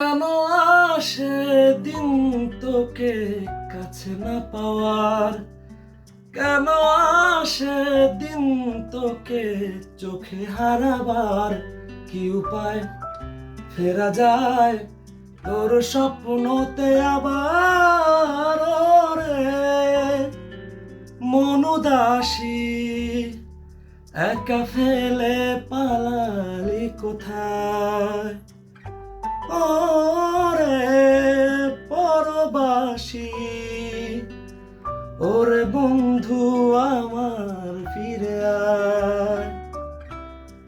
কেন আসে দিন তোকে কাছে না পাওয়ার? কেন আসে দিন তোকে চোখে হারাবার? কি উপায়? ফেরা যায় তোর স্বপ্নতে আবার মনুদাসী একা ফেলে পালালি কোথায়? ওরে পরবাসী, ওরে বন্ধু আমার ফিরে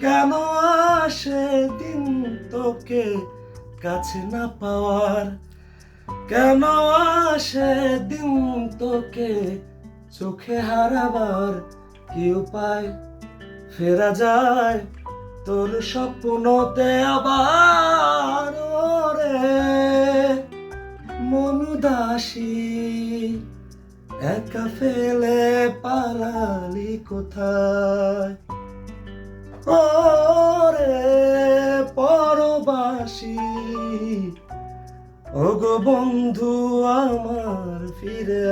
কেন আসে দিন তোকে কাছে না পাওয়ার? কেন আসে দিন তোকে চোখে হারাবার কি উপায় ফেরা যায় তোর স্বপ্নতে আবার মনুদাসী একা ফেলে পালালি কোথায়? ওরে পরবাসী, ওগো বন্ধু আমার ফিরে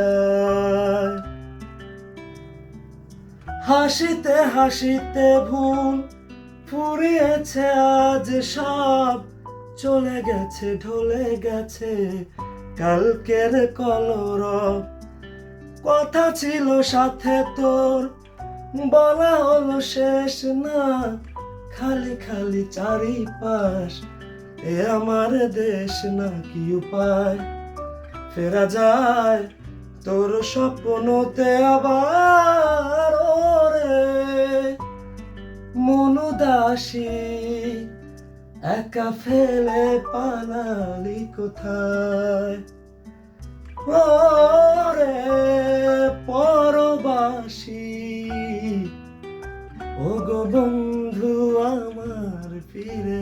হাসিতে হাসিতে ভুল ফুরিয়েছে, আজ সব চলে গেছে, ঢলে গেছে। কালকের কলরব কথা ছিল সাথে তোর। বলা হলো শেষ না, খালি খালি চারিপাশ এ আমার দেশ না কি উপায়। ফেরা যায় তোর স্বপ্নতে আবার মনুদাসী একা ফেলে পালালি কোথায়? ওরে পরবাসী। ও গো বন্ধু আমার ফিরে